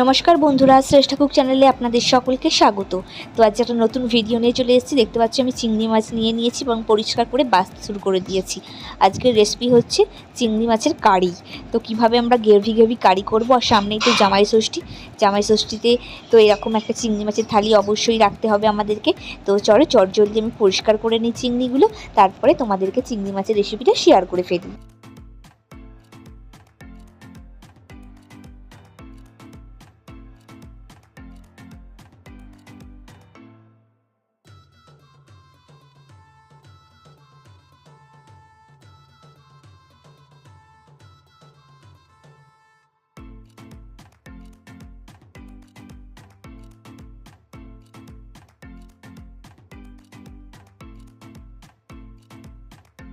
নমস্কার বন্ধুরা, শ্রেষ্ঠা কুক চ্যানেলে আপনাদের সকলকে স্বাগত। তো আজ একটা নতুন ভিডিও নিয়ে চলে এসেছি। দেখতে পাচ্ছি আমি চিংড়ি মাছ নিয়ে নিয়েছি এবং পরিষ্কার করে বাছতে শুরু করে দিয়েছি। আজকের রেসিপি হচ্ছে চিংড়ি মাছের কারি। তো কীভাবে আমরা গ্রেভি গ্রেভি কারি করব আর সামনেই তো জামাই ষষ্ঠী। জামাই ষষ্ঠীতে তো এরকম একটা চিংড়ি মাছের থালি অবশ্যই রাখতে হবে আমাদেরকে। তো চলো, চটজলদি আমি পরিষ্কার করে নিই চিংড়িগুলো। তারপরে তোমাদেরকে চিংড়ি মাছের রেসিপিটা শেয়ার করে ফেলি।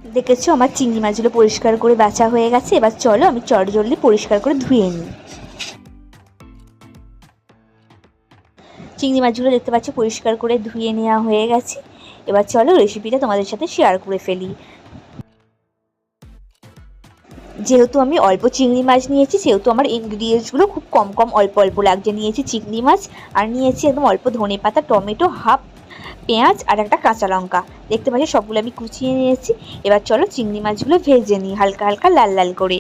দেখেছ? আমার চিংড়ি মাছগুলো পরিষ্কার করে বাছা হয়ে গেছে। এবার চলো আমি চটজলদি পরিষ্কার করে ধুয়ে নিই। চিংড়ি মাছগুলো দেখতে পাচ্ছি, পরিষ্কার করে ধুয়ে নেওয়া হয়ে গেছে। এবার চলো রেসিপিটা তোমাদের সাথে শেয়ার করে ফেলি। যেহেতু আমি অল্প চিংড়ি মাছ নিয়েছি, সেহেতু আমার ইনগ্রিডিয়েন্টসগুলো খুব কম কম অল্প অল্প লাগছে। নিয়েছি চিংড়ি মাছ আর নিয়েছি একদম অল্প ধনে পাতা টমেটো হাফ পেঁয়াজ আর একটা কাঁচা লঙ্কা। দেখতে পাচ্ছি সবগুলো আমি কুচিয়ে নিয়েছি। এবার চলো চিংড়ি মাছগুলো ভেজে নিই হালকা হালকা লাল লাল করে।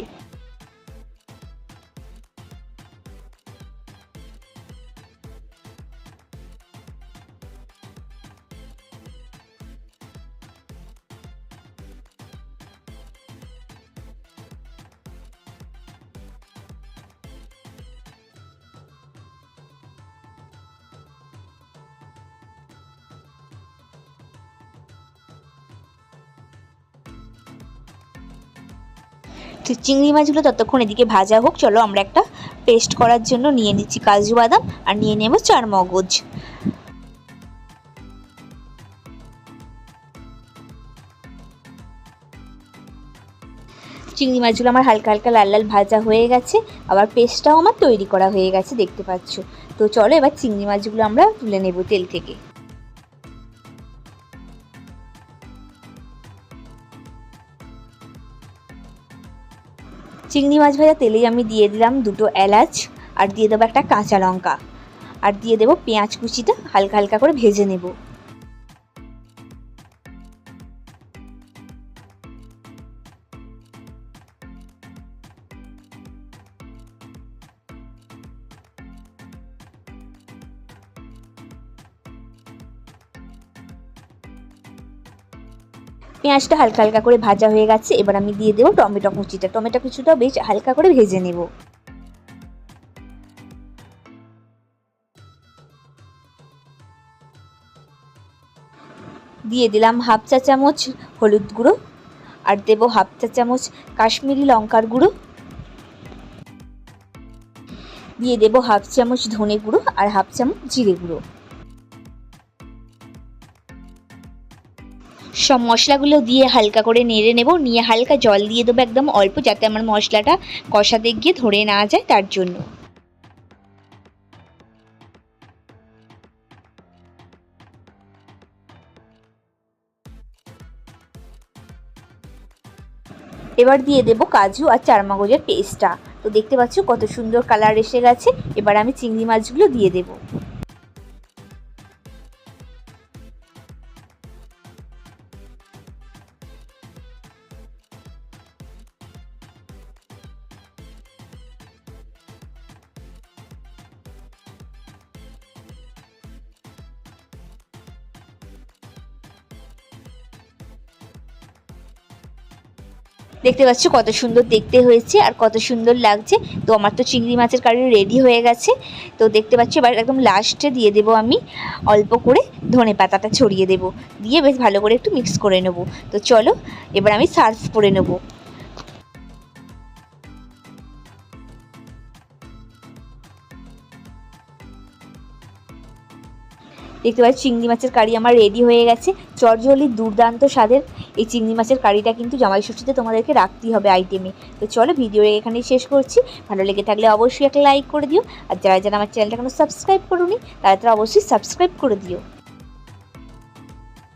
চিংড়ি মাছগুলো ততক্ষণ এদিকে ভাজা হোক, চলো আমরা একটা পেস্ট করার জন্য নিয়ে নিচ্ছি কাজু বাদাম আর নিয়ে নেব চার মগজ চিংড়ি মাছগুলো আমার হালকা হালকা লাল লাল ভাজা হয়ে গেছে, আবার পেস্টটাও আমার তৈরি করা হয়ে গেছে, দেখতে পাচ্ছ। তো চলো এবার চিংড়ি মাছগুলো আমরা তুলে নেব তেল থেকে। চিংড়ি মাছ ভাজা তেলেই আমি দিয়ে দিলাম দুটো এলাচ আর দিয়ে দেবো একটা কাঁচা লঙ্কা। আর দিয়ে দেবো পেঁয়াজ কুচিটা হালকা হালকা করে ভেজে নেব। পেঁয়াজটা হালকা হালকা করে ভাজা হয়ে গেছে, এবার আমি দিয়ে দেবো টমেটো কুচিটা। টমেটো কুচিটা বেশ হালকা করে ভেজে নেব। দিয়ে দিলাম হাফ চা চামচ হলুদ গুঁড়ো, আর দেবো হাফ চা চামচ কাশ্মীরি লঙ্কার গুঁড়ো। দিয়ে দেবো হাফ চামচ ধনে গুঁড়ো আর হাফ চামচ জিরে গুঁড়ো। সব মশলাগুলো দিয়ে হালকা করে নেড়ে নেব। নিয়ে হালকা জল দিয়ে দেবো একদম অল্প, যাতে আমার মশলাটা কষাতে গিয়ে ধরে না যায় তার জন্য। এবার দিয়ে দেব কাজু আর চার চারমগজের পেস্টটা। তো দেখতে পাচ্ছ কত সুন্দর কালার এসে গেছে। এবার আমি চিংড়ি মাছগুলো দিয়ে দেবো। দেখতে পাচ্ছ কত সুন্দর দেখতে হয়েছে আর কত সুন্দর লাগছে। তো আমার তো চিংড়ি মাছের কারি রেডি হয়ে গেছে। তো দেখতে পাচ্ছ এবার একদম লাস্টে দিয়ে দেবো আমি অল্প করে ধনে পাতাটা ছড়িয়ে দেবো। দিয়ে বেশ ভালো করে একটু মিক্স করে নেব। তো চলো, এবার আমি সার্ভ করে নেব। দেখতে পাচ্ছি, চিংড়ি মাছের কারি আমার রেডি হয়ে গেছে। চটজলি দুর্দান্ত স্বাদের এই চিংড়ি মাছের কারিটা কিন্তু জামাই ষষ্ঠীতে তোমাদেরকে রাখতেই হবে আইটেমে তো চলো ভিডিও এখানেই শেষ করছি। ভালো লেগে থাকলে অবশ্যই একটা লাইক করে দিও। আর যারা যারা আমার চ্যানেলটা এখনও সাবস্ক্রাইব করুনি, তারা তারা অবশ্যই সাবস্ক্রাইব করে দিও।